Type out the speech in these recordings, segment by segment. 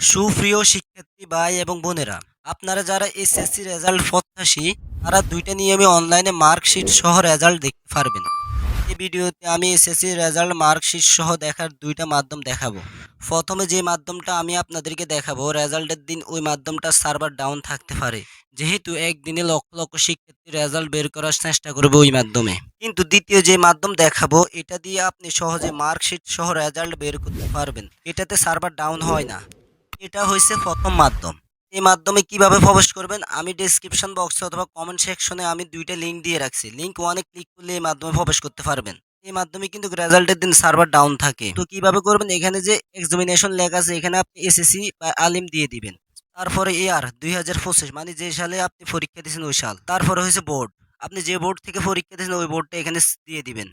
সুপ্রিয় শিক্ষার্থী ভাই এবং বোনেরা, আপনারা যারা এসএসসি রেজাল্ট প্রত্যাশী, তারা দুইটা নিয়মে অনলাইনে মার্কশিট সহ রেজাল্ট দেখতে পারবেন। এই ভিডিওতে আমি এসএসসি রেজাল্ট মার্কশিট সহ দেখার দুইটা মাধ্যম দেখাবো। প্রথমে যে মাধ্যমটা আমি আপনাদেরকে দেখাবো, রেজাল্টের দিন ওই মাধ্যমটা সার্ভার ডাউন থাকতে পারে। যেহেতু একদিনে লক্ষ লক্ষ শিক্ষার্থী রেজাল্ট বের করার চেষ্টা করবে ওই মাধ্যমে। কিন্তু দ্বিতীয় যে মাধ্যম দেখাবো, এটা দিয়ে আপনি সহজে মার্কশিট সহ রেজাল্ট বের করতে পারবেন। এটাতে সার্ভার ডাউন হয় না। এটা হয়েছে প্রথম মাধ্যম। এই মাধ্যমে কীভাবে প্রবেশ করবেন, আমি ডেসক্রিপশন বক্সে অথবা কমেন্ট সেকশনে আমি দুইটা লিঙ্ক দিয়ে রাখছি। লিঙ্ক ওয়ানে ক্লিক করলে এই মাধ্যমে প্রবেশ করতে পারবেন। এই মাধ্যমে কিন্তু রেজাল্টের দিন সার্ভার ডাউন থাকে। তো কীভাবে করবেন, এখানে যে এক্সামিনেশন লেখা আছে, এখানে আপনি এসএসসি বা আলিম দিয়ে দিবেন। তারপরে ইয়ার দুই হাজার পঁচিশ মানে যে সালে আপনি পরীক্ষা দিয়েছেন ওই সাল। তারপরে হয়েছে বোর্ড আপনি যে বোর্ড থেকে পরীক্ষা দিয়েছেন, ওই বোর্ডটা এখানে দিয়ে দিবেন।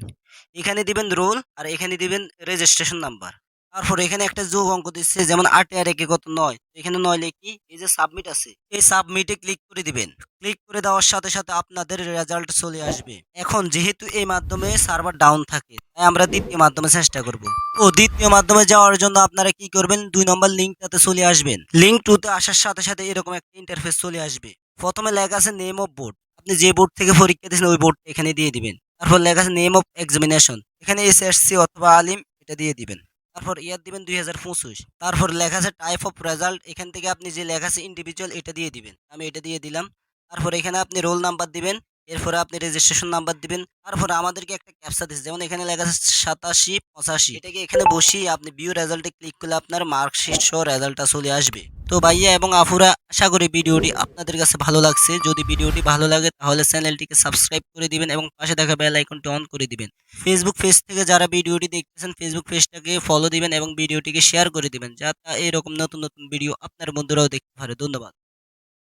এখানে দিবেন রোল আর এখানে দিবেন রেজিস্ট্রেশন নাম্বার তারপর এখানে একটা যোগ অঙ্ক দিচ্ছে, যেমন আটে আর একে কত নয়? এখানে নয় লিখি, এই যে সাবমিট আছে, এই সাবমিটে ক্লিক করে দিবেন। ক্লিক করে দেওয়ার সাথে সাথে আপনাদের রেজাল্ট চলে আসবে। এখন যেহেতু এই মাধ্যমে সার্ভার ডাউন থাকে, তাই আমরা দ্বিতীয় মাধ্যমে চেষ্টা করব। তো দ্বিতীয় মাধ্যমে যাওয়ার জন্য আপনারা কি করবেন? দুই নম্বর লিঙ্কটাতে চলে আসবেন। লিঙ্ক টুতে আসার সাথে সাথে এরকম একটা ইন্টারফেস চলে আসবে। প্রথমে লেখা আছে নেম অফ বোর্ড আপনি যে বোর্ড থেকে পরীক্ষা দিয়েছেন, ওই বোর্ডটা এখানে দিয়ে দিবেন। তারপর লেখা আছে নেম অফ এক্সামিনেশন এখানে এসএসসি অথবা আলিম এটা দিয়ে দিবেন। তারপর ইয়ার দিবেন দুই হাজার পঁচিশ। তারপর লেখা আছে টাইপ অফ রেজাল্ট এখান থেকে আপনি যে লেখা আছে ইন্ডিভিজুয়াল এটা দিয়ে দিবেন। আমি এটা দিয়ে দিলাম। তারপর এখানে আপনি রোল নাম্বার দিবেন। এরপরে আপনি রেজিস্ট্রেশন নাম্বার দিবেন, তারপরে আমাদেরকে একটা ক্যাপসা দিচ্ছে। যেমন এখানে লেখা আছে সাতাশি, পঁচাশি। এটাকে এখানে বসিয়ে আপনি ভিউ রেজাল্টে ক্লিক করলে আপনার মার্কশিট সহ রেজাল্টটা চলে আসবে। তো ভাইয়া এবং আফুরা আশা করি ভিডিওটি আপনাদের কাছে ভালো লাগছে। যদি ভিডিওটি ভালো লাগে, তাহলে চ্যানেলটিকে সাবস্ক্রাইব করে দিবেন এবং পাশে থাকা বেল আইকনটি অন করে দিবেন। ফেসবুক পেজ থেকে যারা ভিডিওটি দেখতেছেন ফেসবুক পেজটাকে ফলো দিবেন এবং ভিডিওটিকে শেয়ার করে দিবেন, যাতে এরকম নতুন নতুন ভিডিও আপনার বন্ধুরাও দেখতে পারে। ধন্যবাদ।